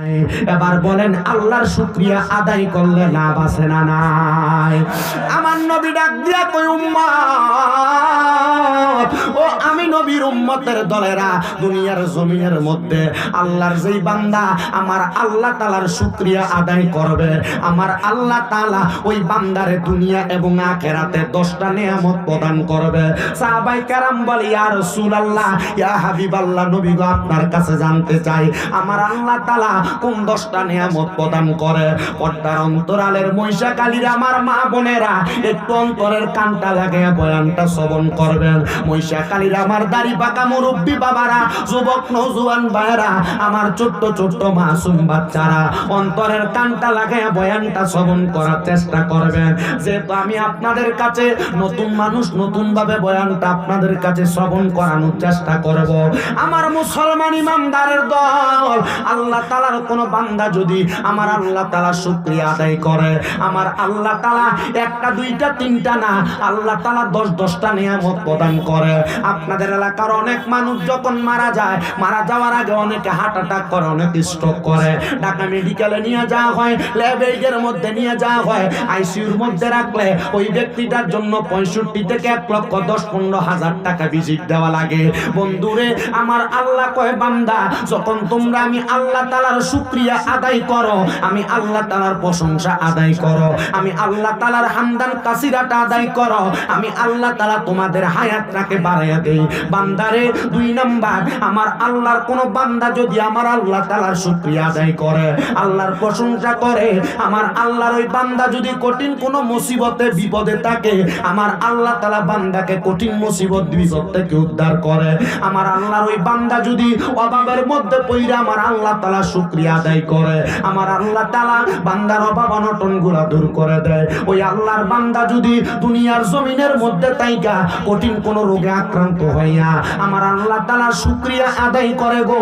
এবার বলেন, আল্লাহর শুক্রিয়া আদায় করলে লাভ আছে না নাই? আমার নবী ডাক দিয়া কই উম্মত ও নবীর উম্মতের দলেরা দুনিয়ার জমিনের মধ্যে আল্লাহর যেই বান্দা আমার আল্লাহ তালার শুক্রিয়া আদায় করবে। আমার আল্লাহ তালা ওই বান্দারে দুনিয়া এবং আখেরাতে দশটা নিয়ামত প্রদান করবে। সাহাবাই কারাম বলে, ইয়া রাসূলুল্লাহ, ইয়া হাবিবাল্লাহ, নবী গো, আপনার কাছে জানতে চাই, আমার আল্লাহ তালা কোন দশটা নিয়ামত প্রদান করে? পর্দার অন্তরালের মহিষা কালীর আমার মা বোনেরা একটু অন্তরের কানটা লাগে বয়ানটা শ্রবণ করবেন। মহিষা কালীর আমার দাড়ি পাকা মুরব্বী বাবারা, যুবক, নৌজুয়ান ভাইরা আমার ছোট্ট ছোট্ট মাসুম বাচ্চারা, অন্তরের কানটা লাগে বয়ানটা শ্রবণ করার চেষ্টা করবেন যেহেতু আমি আপনাদের কাছে নতুন মানুষ নতুন ভাবে বয়ানটা আপনাদের কাছে শ্রবণ করানোর চেষ্টা করব। আমার মুসলমান ইমানদারের দল, আল্লাহ তালার কোন বান্দা যদি আমার আল্লাহ তালা শুক্রিয়া আদায় করে, আমার আল্লাহ তালা একটা, দুইটা, তিনটা না, আল্লাহ তালা দশ, দশটা নিয়ামত প্রদান করে। আপনাদের এলাকার অনেক মানুষ যখন মারা যায়, মারা যাওয়ার আগে অনেকে হার্ট অ্যাটাক করে, অনেক স্ট্রোক করে। ঢাকা মেডিকেলে নিয়ে যাওয়া হয় ল্যাবের মধ্যে নিয়ে যাওয়া হয় আইসিইউর মধ্যে রাখলে ওই ব্যক্তিটার জন্য পঁয়ষট্টি থেকে এক লক্ষ দশ পনেরো হাজার টাকা ভিজিট দেওয়া লাগে। বন্ধুরে, আমার আল্লাহ কয়, বান্দা, যখন তোমরা আমি আল্লাহ তালার শুক্রিয়া আদায় করো, আমি আল্লাহ তালার প্রশংসা আদায় করো, আমি আল্লাহ তালার হামদান কাসিরাটা আদায় করো, আমি আল্লাহ তালা তোমাদের হায়াতটাকে বাড়াইয়া দেই। বান্দারে, দুই নাম্বার, আমার আল্লাহর কোন বান্দা যদি আমার আল্লাহ তালার শুক্রিয়া আদায় করে, আল্লাহর প্রশংসা করে, আমার আল্লাহর ওই বান্দা যদি কঠিন কোন মুসিবতে, বিপদে থাকে, আমার আল্লাহ তালা বান্দাকে কঠিন মুসিবত, বিপদ থেকে উদ্ধার করে। আমার আল্লাহর ওই বান্দা যদি অভাবের মধ্যে পইরা আমার আল্লাহ তালা শুক্রিয়া আদায় করে, আমার আল্লাহ তালা বান্দার অভাব অনটনগুলা দূর করে দেয়। ওই আল্লাহর বান্দা যদি দুনিয়ার জমিনের মধ্যে তাইকা কঠিন কোন রোগে আক্রান্ত হইয়া আমার আল্লাহ তালা শুক্রিয়া আদায় করে গো।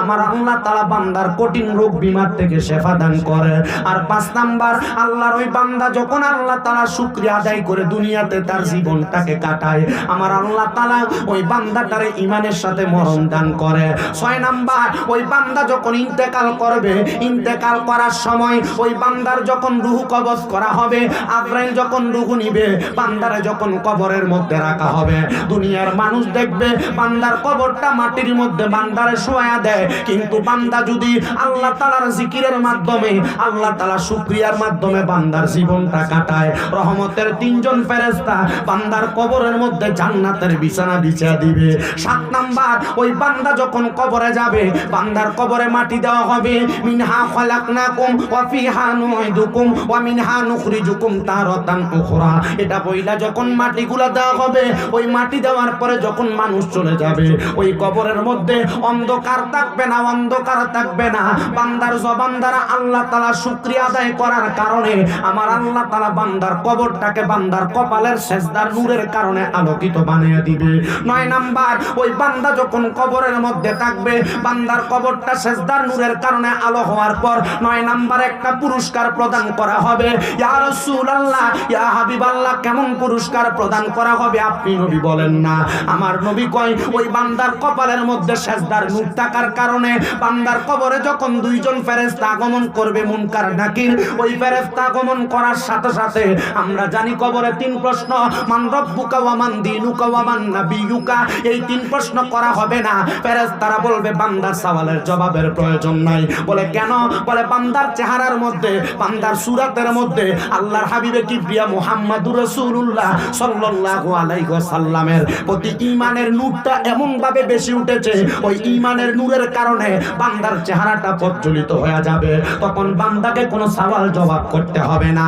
আমার আল্লাহ তালা বান্দার কঠিন রোগ বিমার থেকে শেফা দান করে। আর পাঁচ নাম্বার, আল্লাহর ওই বান্দা যখন আল্লাহ তালা শুক্রিয়া আদায় করে দুনিয়াতে তার জীবনটাকে কাটায়, আমার আল্লাহ তালা ওই বান্দাটারে ইমানের সাথে মরণ দান করে। ছয় নাম্বার, ওই বান্দা যখন ইন্তেকাল করবে, ইন্তেকাল করার সময় ওই বান্দার যখন রুহু কবজ করা হবে, আব্রাহিম যখন রুহু নিবে, বান্দারে যখন কবরের মধ্যে রাখা হবে, দুনিয়ার মানুষ দেখবে বান্দার কবরটা মাটির মধ্যে বান্দারে শোয়া দেয়। কিন্তু বান্দা যদি আল্লাহ তালার জিকিরের মাধ্যমে, আল্লাহ তালা শুক্রিয়ার মাধ্যমে বান্দার জীবনটা কাটায়। রহমতের তিনজন ফেরেস্তা বান্দার কবরের মধ্যে জান্নাতের বিছানা বিছিয়ে দিবে। সাত নাম্বার, ওই বান্দা যখন কবরে যাবে, বান্দার কবরে মাটি দেওয়া হবে। মিনহা খলাক না খলাকনাকুম ওয়া ফিহা নুইদুকুম ওয়া মিনহা নুখরিজুকুম তারাতান উখরা। এটা বইলা যখন মাটিগুলা দেওয়া হবে, ওই মাটি দেওয়ার পরে যখন মানুষ চলে যাবে। ওই কবরের মধ্যে অন্ধকার থাকবে না, অন্ধকার থাকবে না। বান্দার জবান দ্বারা আল্লাহ তালা শুক্রিয়া আদায় করার কারণে আমার আল্লাহ তালা বান্দার কবরটাকে বান্দার কপালের শেষদার নূরের কারণে আলোকিত বানিয়ে দিবে। নয় নাম্বার, ওই বান্দা যখন কবরের মধ্যে থাকবে, বান্দার কবরটা শেষদার নূরের কারণে আলো হওয়ার পর নয় নাম্বার, একটা পুরস্কার প্রদান করা হবে। ইয়া রাসূলুল্লাহ, ইয়া হাবিবাল্লাহ, কেমন পুরস্কার প্রদান করা হবে আপনি নবী বলেন না। আমার নবী কয়, ওই বান্দার কপালের মধ্যে শেষদার নূর থাকার কারণে বান্দার কবরে যখন দুইজন ফেরেশতা আগমন করবে মুনকার নাকির ওই ফেরেশতা আগমন করার সাথে সাথে আমরা জানি কবরে তিন প্রশ্ন, মান রব্বুকা ওয়া মান দীনুকা ওয়া মান নাবিয়ুকা? এই তিন প্রশ্ন করা হবে না। ফেরেশতারা বলবে, বান্দার সওয়ালের জবাবের প্রয়োজন নাই। বলে, কেন? বলে, বান্দার চেহারার মধ্যে, বান্দার সুরাতের মধ্যে আল্লাহর হাবিবে কিবরিয়া মুহাম্মাদুর রাসূলুল্লাহ সাল্লাল্লাহু আলাইহি ওয়াসাল্লামের প্রতি ঈমানের নূরটা এমন ভাবে বেশি উঠেছে ওই ঈমানের নূরের কারণে বান্দার চেহারাটা প্রজ্বলিত হয়ে যাবে। তখন বান্দাকে কোনো সওয়াল জবাব করতে হবে না।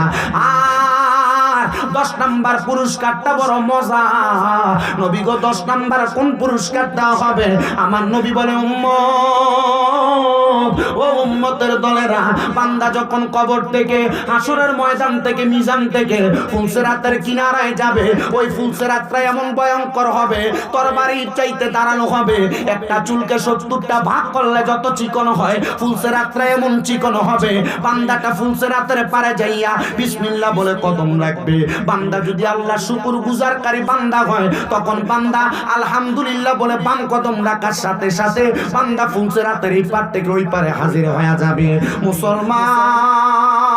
দশ নাম্বার পুরস্কারটা বড় মজা। নবী গো, দশ নাম্বার কোন পুরস্কার দেওয়া হবে? আমার নবী বলে, উম্মত ও উম্মতের দলেরা বান্দা যখন কবর থেকে, হাসরের ময়দান থেকে, মিজান থেকে ফুলসেরাতের কিনারায় যাবে, ওই ফুলসেরাতটা এমন ভয়ঙ্কর হবে, তরবারির চাইতে দাঁড়ানো হবে। একটা চুলকে সত্তরটা ভাগ করলে যত চিকন হয়, ফুলসেরাতটা এমন চিকন হবে। বান্দাটা ফুলসেরাতের পারে যাইয়া বিসমিল্লাহ বলে কদম রাখবে। বান্দা যদি আল্লাহ শুকুর গুজারকারী বান্দা হয়, তখন বান্দা আলহামদুলিল্লাহ বলে বাম কদম রাখার সাথে সাথে বান্দা ফুলসেরাতের এই পার থেকে ওই পারে হাজির হয়ে। যাবে মুসলমান।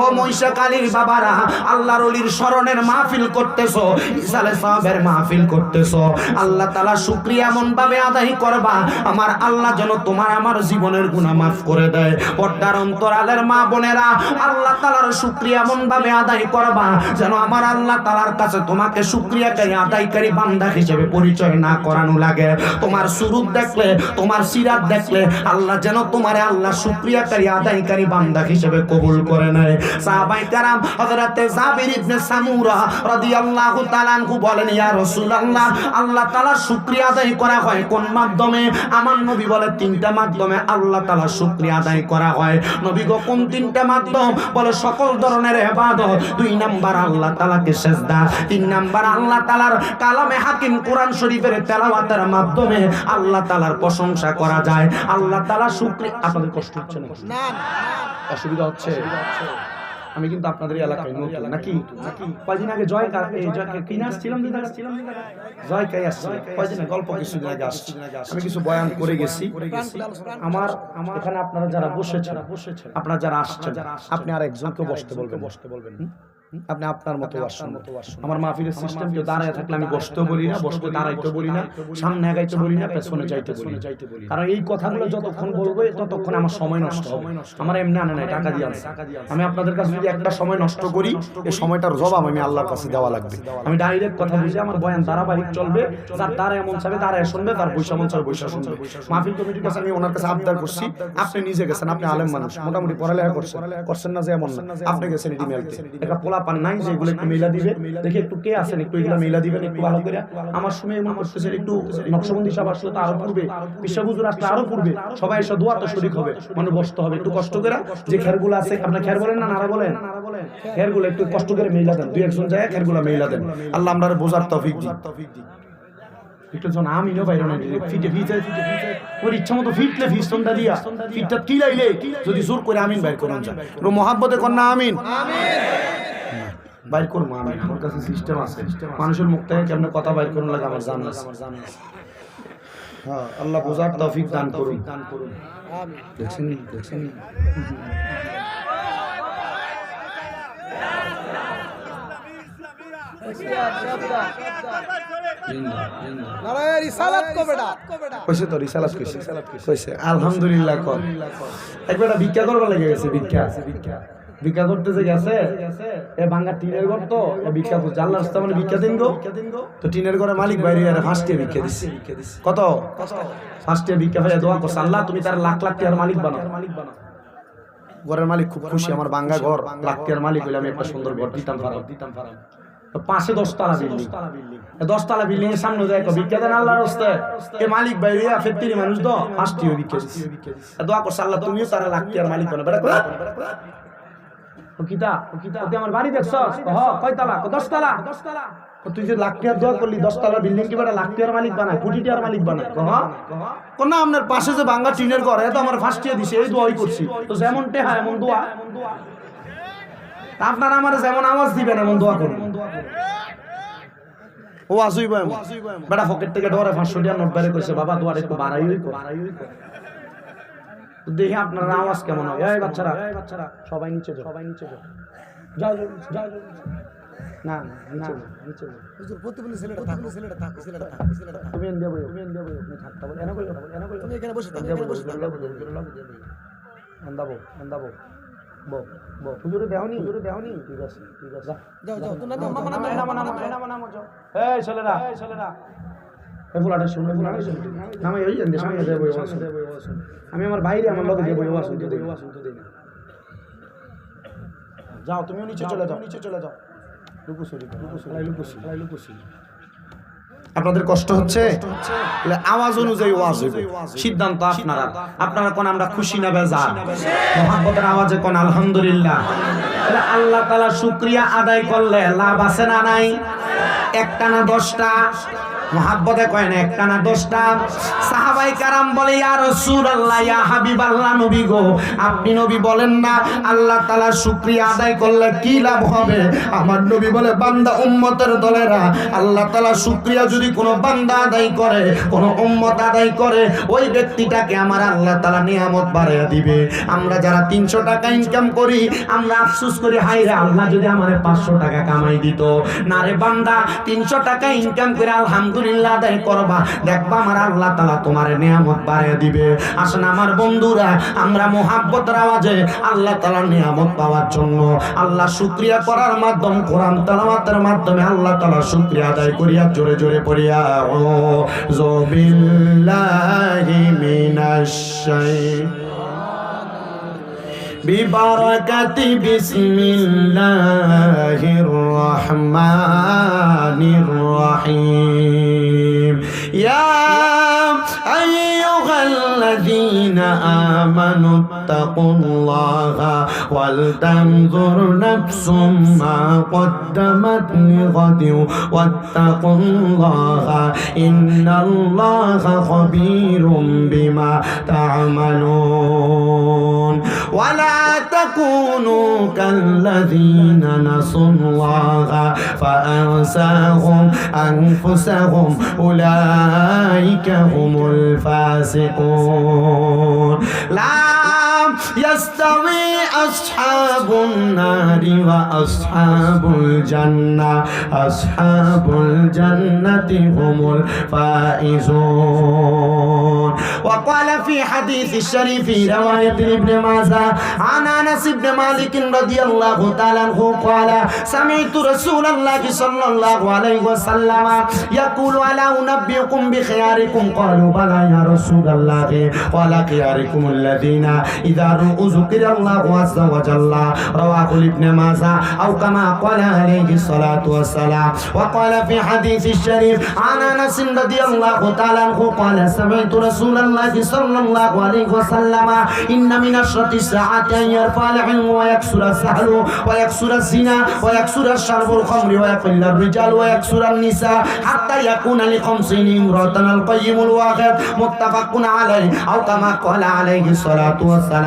ও মহিষা কালীর বাবারা, আল্লাহর অলির স্মরণের মাহফিল করতেছো। ইসালে সাহেবের মাহফিল করতেছো। আল্লাহ তালা শুক্রিয়া এমন ভাবে আদায় করবা, আমার আল্লাহ যেন তোমার আমার জীবনের গুনাহ মাফ করে দেয়। পর্দার অন্তরালের মা বোনেরা, আল্লাহ তালার শুক্রিয়া এমন ভাবে আদায় করবা, যেন আমার আল্লাহ তালার কাছে তোমাকে শুক্রিয়াকারী আদায়কারী বান্দা হিসেবে পরিচয় না করানো লাগে। তোমার সুরুত দেখলে, তোমার সিরাত দেখলে, আল্লাহ যেন তোমারে আল্লাহ শুক্রিয়াকারী, আদায়কারী বান্দা হিসেবে কবুল করে নেয় সাহাবাই কারাম হযরতে জাবির ইবনে সামুরা রাদিয়াল্লাহু তাআলা আনহু বলেন ইয়া রাসূলুল্লাহ আল্লাহ তাআলার শুকরিয়া আদায় করা হয় কোন মাধ্যমে? আমার নবী বলে তিনটা মাধ্যমে আল্লাহ তাআলার শুকরিয়া আদায় করা হয়। নবী গো কোন তিনটা মাধ্যম? বলে সকল ধরনের ইবাদত। দুই নাম্বার আল্লাহ তাআলাকে সেজদা। তিন নাম্বার আল্লাহ তাআলার কালামে হাকিম কোরআন শরীফের তেলাওয়াতের মাধ্যমে আল্লাহ তাআলার প্রশংসা করা যায়। আল্লাহ তাআলা শুকরিয়া আপনাদের কষ্ট হচ্ছে না। অসুবিধা হচ্ছে? আমি কিন্তু আপনাদের এলাকায় নতুন নাকি? নাকি কয়দিন আগে জয় জয় কিনে আসছিলাম কাই আসছি? কয়দিন গল্প কিছুদিন আগে আসছি। আমি কিছু বয়ান করে গেছি। আমার আমার এখানে আপনারা যারা বসেছেন বসেছেন আপনারা যারা আসছেন আপনি আর একজনকে বসতে বলবেন। বসতে বলবেন। আপনি আপনার মতো আমার মাহফিলের সিস্টেম দাঁড়ায় থাকলে আমি বসতেও বলি না বসতে দাঁড়াইতে বলি না সামনে আগাইতে বলি না পেছনে যাইতে বলি। কারণ এই কথাগুলো যতক্ষণ বলব ততক্ষণ আমার সময় নষ্ট হবে। আমার এমনি আনে নাই টাকা দিয়ে আমি আপনাদের কাছে যদি একটা সময় নষ্ট করি এই সময়টার জবাব আমি আল্লাহর কাছে দেওয়া লাগবে। আমি ডাইরেক্ট কথা বুঝে আমার বয়ান ধারাবাহিক চলবে যার দ্বারা এমন চাবে তারা শুনবে তার বৈশা মন চাবে বৈশা শুনবে মাহফিল কমিটির কাছে আমি ওনার কাছে আবদার করছি। আপনি নিজে গেছেন আপনি আলেম মানুষ মোটামুটি পড়ালেখা করছেন। করছেন না যে এমন না আপনি গেছেন একটা পোলা নাই, যে এগুলো একটু মেলা দিবে। দেখি একটু কে আছেন, একটু এগুলো মেলা দিবেন, একটু ভালো করে। আমার সময় করতেছেন একটু নকশবন্দি আসলে তো আরও পূর্বে আসলে আরও পূর্বে, সবাই এসে দোয়া তো শরিক হবে মানে বসতে হবে, একটু কষ্ট করে। যে আছে, আপনার বলেন না, নারা বলেন? একটু কষ্ট করে মেলা দেন, দুই একজন যায় মেলা দেন। আল্লাহ আমরা বোঝার ইচ্ছা মতো ফিটটা যদি জোর করে আমিন বাইর করুন যা। রো মহাব্বতে কন্যা আমিন। বাইর করব আমি আমার কাছে সিস্টেম আছে। মানুষের মুখ থেকে কেমনে কথা বাইর করুন লাগে আমার জানা আছে। হ্যাঁ আল্লাহ বোঝার তৌফিক দান করুন দান করুন দেখছেন দেখছেন আলহামদুলিল্লাহ একবার ভিক্ষা করবার লেগে গেছে ভিক্ষা ভিক্ষা। করতে যে গেছে, এ ভাঙ্গা টিনের ঘর তো ভিক্ষা করছে। আল্লাহ রাস্তা মানে ভিক্ষা দিন তো টিনের ঘরে মালিক বাইরে আর ফার্স্টে ভিক্ষা দিচ্ছে কত? ফার্স্টে ভিক্ষা ভাইয়া দোয়া করছে, আল্লাহ তুমি তার লাখ লাখ টাকার মালিক বানাও। মালিক বানাও ঘরের মালিক খুব খুশি, আমার ভাঙ্গা ঘর, লাখ টাকার মালিক হইলে আমি একটা সুন্দর ঘর দিতাম পারাম দিতাম পারাম পাশে দশতলা বিল্ডিং দশতলা বিল্ডিং এর সামনে দেখো ভিক্ষা দেন আল্লাহর হস্তে? এ মালিক বাইরে ফেত্তিরি মানুষ তো ভিক্ষা দিচ্ছে এ দোয়া করছে, আল্লাহ তুমিও তারা লাখ টাকার মালিক বানাও। তুই আমার বাড়ি দেখছস। হ কয়তলা দশতলা। দশতলা। তুই যে লাখ টাকার দোয়া করলি বিল্ডিং কি বেটা লাখ টাকার মালিক বানায় কোটি টাকার মালিক বানায় কহ। কোন আপনার পাশে যে বাঙ্গা টিনের ঘর এত আমার ফার্স্ট ইয়ার দিছে এই দোয়াই করছি। তো যেমন টেহা এমন দোয়া। আপনারা আমার যেমন আওয়াজ দিবেন এমন দোয়া করুন। ও আসুইব এমন। বেটা পকেট থেকে ডরে পাঁচশো টাকা নোট বেড়ে কইছে বাবা দোয়ার একটু বাড়াই বাড়াই দেখি আপনার আওয়াজ কেমন হয় এই বাচ্চারা বাচ্চারা সবাই নিচে যাও সবাই নিচে যাও যাও যাও। না না নিচে নিচে। হুজুর প্রতিবন্ধী ছেলেটা থাক ছেলেটা থাক ছেলেটা থাক ছেলেটা থাক তুমি এনে দেবো তুমি এনে দেবো তুমি থাকতে বলো এনে বলো এনে বলো তুমি এখানে বসে থাকো দেবো এখানে বসে থাকো আন্দাবো আন্দাবো বো বো হুজুরে দেওনি হুজুরে দেওনি ঠিক আছে ঠিক আছে যাও যাও তো না মামা না নামো, নামো, নামো, নামো, নামো, যাও। এই ছেলেরা এই ছেলেরা শুনে ওই সামনে দেবো। আমি আমার বাইরে আমার লগে দেবো এই শুনতে দেই ওয়াজ শুনতে দেই না যাও তুমিও নিচে চলে যাও। নিচে চলে যাও লুকুসুরি লুকুসুরি লুকুসুরি লুকুসুরি আপনাদের কষ্ট হচ্ছে? আওয়াজ অনুযায়ী ওয়াজ সিদ্ধান্ত আপনারা। আপনারা কোন আমরা খুশি না বেজা মোহাম্মতের আওয়াজে কোন আলহামদুলিল্লাহ? আল্লাহ তালা শুক্রিয়া আদায় করলে লাভ আছে না নাই? একটা না দশটা? মহাব্বতে কয় না একটা না দশটা সাহাবাই কারাম বলে, ইয়া রাসূলুল্লাহ, ইয়া হাবিবাল্লাহ নবী গো, আপনি নবী বলেন না, আল্লাহ তাআলার শুকরিয়া আদায় করলে কি লাভ হবে? আমার নবী বলে, বান্দা, উম্মতের দলেরা, আল্লাহ তাআলা শুকরিয়া যদি কোনো বান্দা আদায় করে, কোনো উম্মত আদায় করে, ওই ব্যক্তিটাকে আমার আল্লাহ তাআলা নিয়ামত বাড়াইয়া দিবে। আমরা যারা তিনশো টাকা ইনকাম করি, আমরা আফসোস করি হাই রে, আল্লাহ যদি আমার পাঁচশো টাকা কামাই দিত। না রে বান্দা, তিনশো টাকা ইনকাম করে আলহামদুলিল্লাহ আদায় করবা। দেখবা আমার আল্লাহ তালা তোমার নিয়ামত বাড়িয়ে দিবে। আসেন আমার বন্ধুরা, আমরা মোহাব্বত আওয়াজে আল্লাহ তালার নিয়ামত পাওয়ার জন্য আল্লাহ শুক্রিয়া করার মাধ্যম, কোরআন তালামাতের মাধ্যমে আল্লাহ তালা শুক্রিয়া আদায় করিয়া জোরে জোরে পড়িয়া, ও জবিল্লাহি মিনাশ শাইতানির ببركة بسم الله الرحمن الرحيم. يا أيها الذين آمنوا اتقوا الله ولتنظر نفس ما قدمت لغد. واتقوا الله إن الله خبير بما تعملون. تكونوا كالذين نسوا الله فأنساهم أنفسهم أولئك هم الفاسقون. لا يستوي أصحاب النار وأصحاب الجنة أصحاب الجنة هم الفائزون وقال في حديث الشريف رواية ابن ماجه عن أنس بن مالك رضي الله تعالى عنه قال سمعت رسول الله صلى الله عليه وسلم يقول ألا أنبئكم بخياركم قالوا بلى يا رسول الله قال خياركم الذين إذا رؤوا ذكر الله عز وجل رواه ابن ماجه أو كما قال عليه الصلاة والسلام وقال في حديث الشريف عن أنس رضي الله تعالى عنه قال سمعت رسول الله صلى الله عليه وسلم إن من أشرط الساعات أن يرفع العلم ويكسر السهل ويكسر الزنا ويكسر الشرب الخمر ويقل الرجال ويكسر النساء حتى يكون لخمسين امرأة القيم الواحد متفق عليه أو كما قال عليه الصلاة والسلام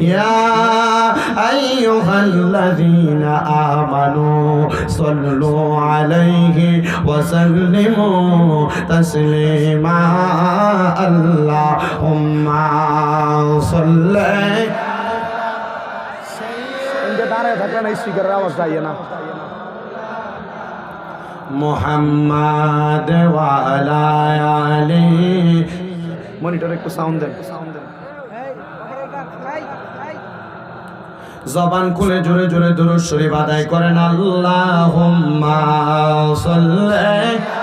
يا أيها الذين آمنوا صلوا عليه وسلموا تسليما اللهم صل ইনকে দাঁড়ায় থাকলে না স্পিকারের আওয়াজ যাইয়ে না محمد وعلى آله মনিটর একটু সাউন্ড দেন জবান খুলে জোরে জোরে দুরুদ শরীফ আদায় করেন আল্লাহুম্মা সাল্লি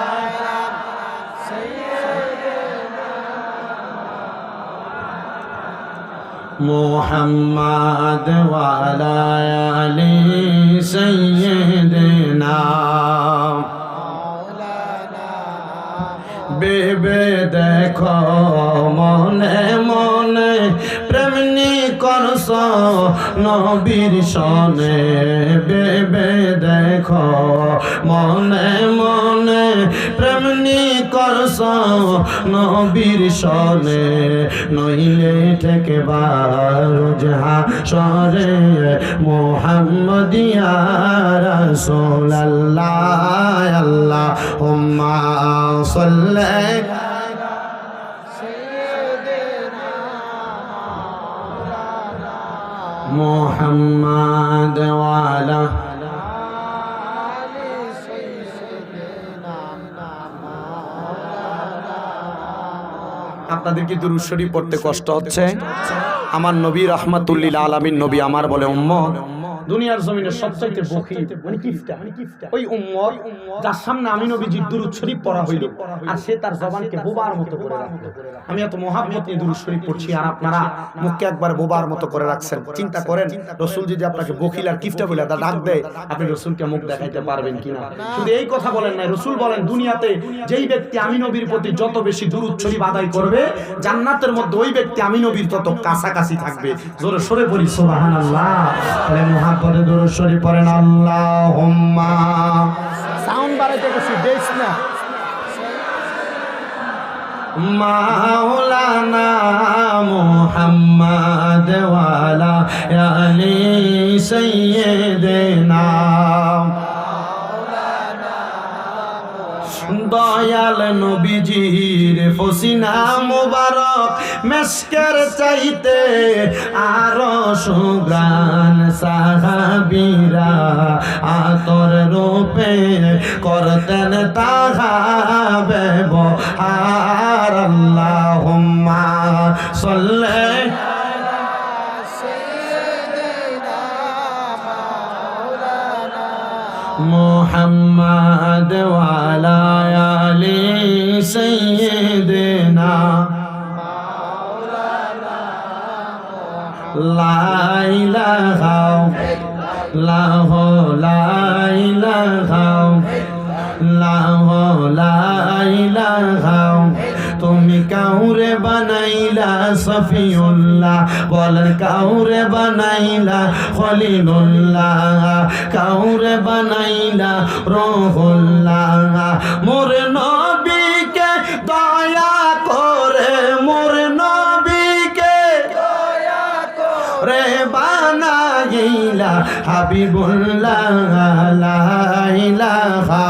محمد وعلى آل سيدنا বেবে দেখো মনে মনে প্রেমনি করস নবীর সনে। বেবে দেখো মনে মনে প্রেমনি করস নবীর সনে নইলে থেকে বারোজহা সরে মোহাম্মদিয়া রাসূলুল্লাহ আল্লাহ হুম্মা সাল্লি محمد وعلى আপনাদের কি দুরূদ শরীফ পড়তে কষ্ট হচ্ছে। আমার নবী রহমাতুল্লিল আলামিন, নবী আমার বলে, উম্মত দুনিয়ার জমিনে সবচাইতে বখি মানে কিফটা ওই উম্মত যার সামনে আমি নবীজির দুরুদ শরীফ পড়া হইল। আর সে তার জবানকে বোবার মতো করে রাখল। আমি এত মহাব্বত নিয়ে দুরুদ শরীফ পড়ছি আর আপনারা মুখকে একবার বোবার মতো করে রাখছেন। চিন্তা করেন রসুল যদি আপনাকে বকিল আর কিফটা বলে তা ডাক দেয়। আপনি রসুলকে মুখ দেখাইতে পারবেন কিনা? শুধু এই কথা বলেন না রসুল বলেন দুনিয়াতে যেই ব্যক্তি আমি নবীর প্রতি যত বেশি দুরুদ শরীফ আদায় করবে জান্নাতের মধ্যে ওই ব্যক্তি আমি নবীর তত কাছাকাছি থাকবে। জোরে সরে বলি সুবহানাল্লাহ তাহলে সাউন্ড বাড়াইতে গেছি না। মাওলানা মুহাম্মদ ওয়ালা আলি সাইয়্যিদিনা দয়াল নবীজির ফসিনা মুবারক নমস্কার চাইতে আর সুগান সাহাবিরা। আতর রূপে করতেন তাহা ব্যবহার। আল্লাহুম্মা সাল্লে মোহাম্মদ ওয়ালা আলী সাইয়্যিদ লাইলা লাহ লাইলা লাহ লাইলা তুমি কাউরে বানাইলা সফিউল্লাহ বল কাউরে বানাইলা খলিলুল্লাহ, কাউরে বানাইলা রহুল্লাহ। মোর নয় হাবিবুল্লাহ লা ইলাহা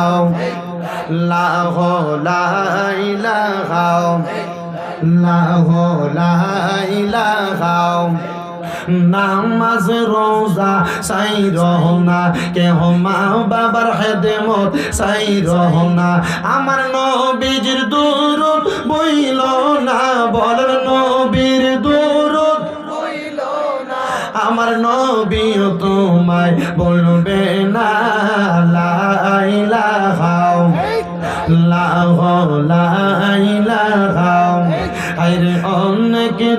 লাহ লাইলাহা লাহ লাইলাহা নামাজ, রোজা, সাই রহনা কেহ মা বাবার হেদেমত সাই রহনা আমার নবীজির দুরুদ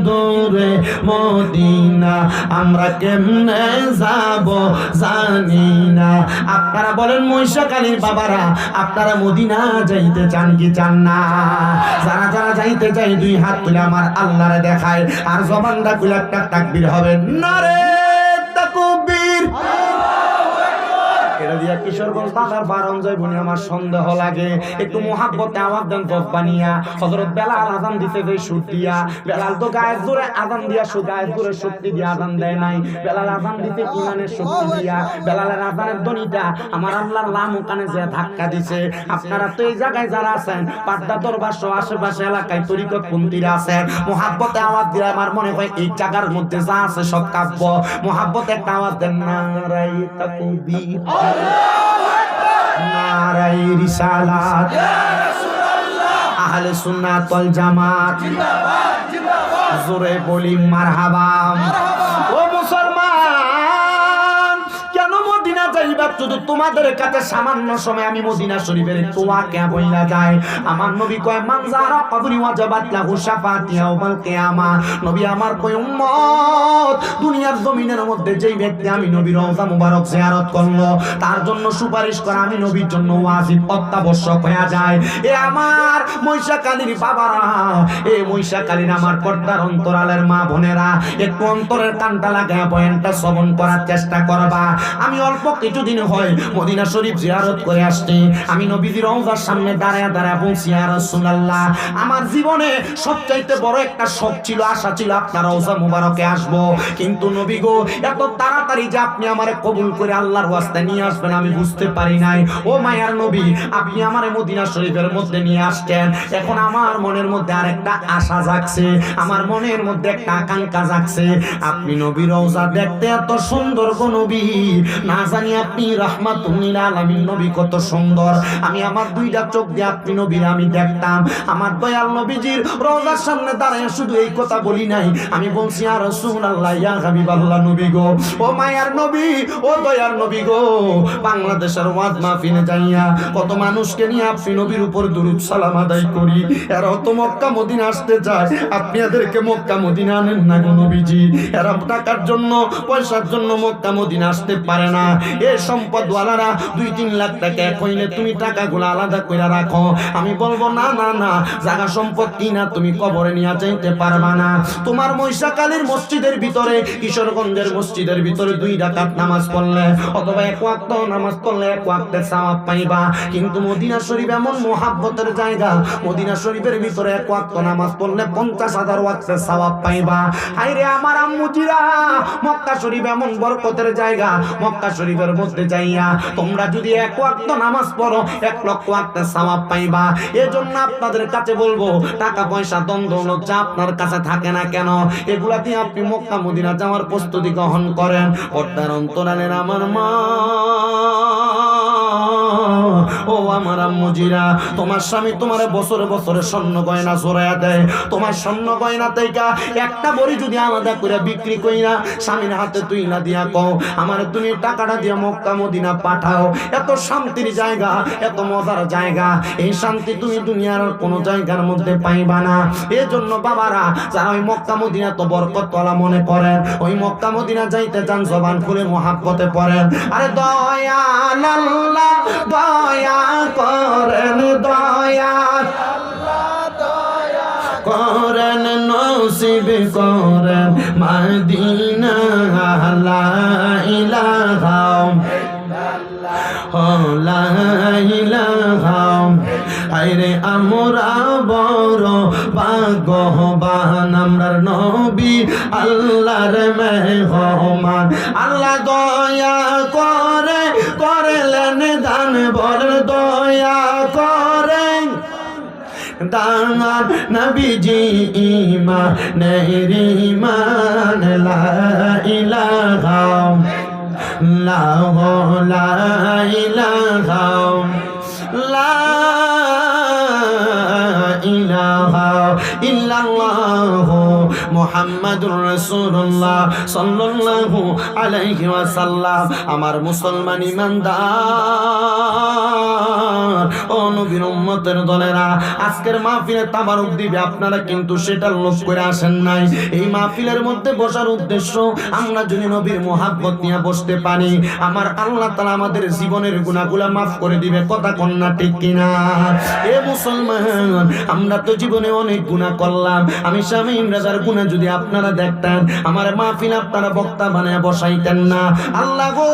দূরে মদিনা, আমরা কেমনে যাব জানি না। আপনারা বলেন, মহিষাকালীর বাবারা, আপনারা মদিনা যাইতে চান কি চান না? যারা যারা যাইতে চাই দুই হাত তুলে আমার আল্লাহরে দেখায়, আর জবানটা খুলে একটা তাকবির হবে। না রে দিয়া কিশোরগঞ্জ বারণ আমার সন্দেহ লাগে। একটু আওয়াজ দেন বানিয়া। হজরত বেলাল দিতে দিয়া। বেলাল তো গায়ের জোরে দিয়া, সু গায়ের জোরে শক্তি দিয়া নাই। বেলাল দিতে শক্তি দিয়া। বেলালের ধ্বনিটা আমার আল্লাহর লাম যে ধাক্কা দিছে। আপনারা তো এই জায়গায় যারা আছেন, পাড্ডা, দরবার সহ আশেপাশে এলাকায় তরিকত পন্থীরা আছেন আওয়াজ দিয়ে আমার মনে হয় এই জায়গার মধ্যে যা আছে সব কাব্য। মোহাব্বতে একটা আওয়াজ দেন নারাই তাকবীর। নারাই রিসালাত। আহলে সুন্নাত ওয়াল জামাত। জোরে বলি মারহাবা। যাইবা শুধু তোমাদের কাছে সামান্য সময় আমি মদিনা শরীফের তোয়া কে বইলা যায় আমার নবী কয় মানজারা কবরি ওয়াজাবাত লাহু শাফাতি ইয়াউমাল কিয়ামা। নবী আমার কয়, উম্মত, দুনিয়ার জমিনের মধ্যে যেই ব্যক্তি আমি নবীর রওজা মুবারক জিয়ারত করল, তার জন্য সুপারিশ করা আমি নবীর জন্য ওয়াজিব অত্যাবশ্যক হয়ে যায়। এ আমার মহিষা কালীর বাবারা, এ মহিষা কালীর আমার পর্দার অন্তরালের মা বোনেরা, একটু অন্তরের কানটা লাগায় পয়েন্টটা শ্রবণ করার চেষ্টা করবা। আমি অল্প কিছুদিন হয়, মদিনা শরীফ জিয়ারত করে আসছি আমি নবীজির রওজার সামনে দাঁড়ায় দাঁড়ায় বলছি, ইয়া রাসূলুল্লাহ, আমার জীবনে সবচাইতে বড় একটা শখ ছিল, আশা ছিল আপনার রওজা মুবারকে আসব। কিন্তু নবী গো, এত তাড়াতাড়ি যে আপনি আমারে কবুল করে আল্লাহর ওয়াস্তে নিয়ে আসবেন, আমি বুঝতে পারি নাই। ও মায়ার নবী, আপনি আমারে মদিনা শরীফের মধ্যে নিয়ে আসছেন এখন আমার মনের মধ্যে আরেকটা আশা জাগছে, আমার মনের মধ্যে একটা আকাঙ্ক্ষা জাগছে। আপনি নবী রওজা দেখতে এত সুন্দর গো নবী, না জানি আপনি আপনি নবী কত সুন্দর। আমি আমার দুইটা চোখ দিয়ে আপনি নবীর আমি দেখতাম। আমার দয়াল নবীজির সামনে দাঁড়ায় শুধু এই কথা বলি নাই। আমি বলছি আর নবী গো, ও মায়ার নবী, ও দয়ার নবী গো, বাংলাদেশের ওয়াজ যাইয়া কত মানুষকে নিয়ে আপনি নবীর উপর দুরুদ সালাম আদায় করি। এরাও তো মক্কা মদিনা আসতে চায়। আপনি এদেরকে মক্কা মদিনা আনেন না গো নবীজি। এরা টাকার জন্য, পয়সার জন্য মক্কা মদিনা আসতে পারে না। এ সম্পদওয়ালারা দুই তিন লাখ টাকা এক হইলে তুমি টাকাগুলো আলাদা করে রাখো। আমি বলব, না না না জায়গা সম্পদ কিনা তুমি কবরে নিয়ে যাইতে পারবা না। তোমার মহিষাকালীর মসজিদের ভিতরে, কিশোরগঞ্জের মসজিদের ভিতরে দুই রাকাত নামাজ পড়লে, অথবা এক ওয়াক্ত নামাজ পড়লে এক ওয়াক্তের সওয়াব পাইবা। কিন্তু মদিনা শরীফ এমন মোহাব্বতের জায়গা, মদিনা শরীফের ভিতরে এক ওয়াক্ত নামাজ পড়লে পঞ্চাশ হাজার ওয়াক্তের সওয়াব পাইবা। হাইরে আমার আম্মুজিরা মক্কা শরীফ এমন বরকতের জায়গা, মক্কা শরীফের মধ্যে যাইয়া, তোমরা যদি এক ওয়াক্ত নামাজ পড়ো, এক লক্ষ ওয়াক্তের সওয়াব পাইবা। এজন্য আপনাদের কাছে বলব টাকা পয়সা দ্বন্দ্ব যা আপনার কাছে থাকে না কেন, এগুলা দিয়ে আপনি মক্কা মদিনা যাওয়ার প্রস্তুতি গ্রহণ করেন। অর্থাৎ অন্তরালের আমার মা আমার আম্মুজিরা তোমার স্বামী তোমার বছরে বছরে স্বর্ণ গয়না জোড়াইয়া দেয়। তোমার স্বর্ণ গয়না থেকে একটা বড়ি যদি আলাদা করে বিক্রি কইরা স্বামীর হাতে তুই না দিয়া কও, আমার তুমি টাকাটা দিয়ে মক্কা মদিনা পাঠাও। এত শান্তির জায়গা, এত মজার জায়গা, এই শান্তি তুমি দুনিয়ার কোনো জায়গার মধ্যে পাইবা না। এজন্য বাবারা, যারা ওই মক্কা মদিনা তো বরকতওয়ালা মনে করেন, ওই মক্কা মদিনা যাইতে চান জবান খুলে মহাব্বতে পড়েন। আরে দয়াল আল্লাহ দয়া করেন দয়া। করেন নসিব করেন মদিনা, লা ইলাহা লা ইলাহা আইরে আমরা বড় ভাগ্যবান আমরার নবী, আল্লাহর মেহমান দান নবীজি ইমান ইমান লা ইলাহা লা ইলাহা মুহাম্মাদুর রাসূলুল্লাহ সাল্লাল্লাহু আলাইহি ওয়াসাল্লাম। আমার মুসলমান ইমানদার ও নবীর উম্মতের দলেরা, আজকের মাহফিলে তাবারুক দিবে, আপনারা কিন্তু সেটা লোক করে আসেন নাই। এই মাহফিলের মধ্যে বসার উদ্দেশ্য, আমরা যদি নবীর মোহাব্বত নিয়ে বসতে পারি, আমার আল্লাহ তাআলা আমাদের জীবনের গুনাহগুলা মাফ করে দিবে, কথা কন্যা ঠিক কিনা? এ মুসলমান, আমরা তো জীবনে অনেক গুনাহ করলাম। আমি স্বামী ইমরাজার গুনাহ যদি আপনারা দেখতেন, আমার মাহফিল আপনারা বক্তা বানায় বসাইতেন না। আল্লাহ গো,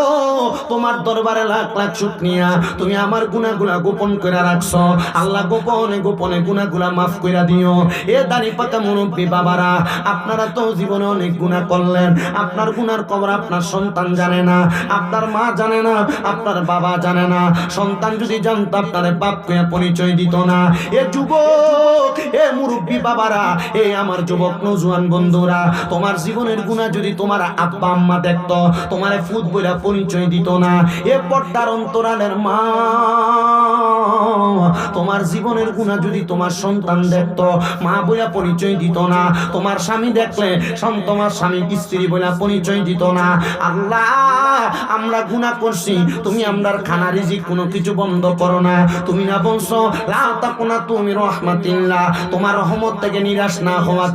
তোমার দরবারে লাখ লাখ শুকরিয়া। তুমি আমার গুনাহগুলা গোপন করে রাখছো। আল্লাহ গোপনে গোপনে গুনাহগুলা মাফ করে দিও। এ দাড়ি পাকা মুরব্বী বাবারা, আপনারা তো জীবনে অনেক গুনাহ করলেন। আপনার গুনার কবর আপনার সন্তান জানে না, আপনার মা জানে না, আপনার বাবা জানে না। সন্তান যদি জানতো, আপনার বাপকে পরিচয় দিত না। এ যুবক, এ মুরব্বী বাবারা, এ আমার যুবক নজুয়ান বন্ধুরা, তোমার জীবনের গুণা যদি তোমার আব্বা আম্মা দেখতো, তোমার ফুট বইরা পরিচয় দিত না। এ পর্দার অন্তরালের মা, তোমার জীবনের গুণা যদি তোমার সন্তান দেখতো, মা বইয়া পরিচয় দিত না। তোমার স্বামী দেখলে তোমার স্বামী স্ত্রী বইয়া পরিচয় দিত না। আল্লাহ, আমরা গুণা করছি, তুমি আমরার খানা রিজিক কোনো কিছু বন্ধ করো না। তুমি না বলছো, লা তাকুনা তুমি রহমাতিল্লাহ তোমার রহমত থেকে নিরাশ না হওয়ার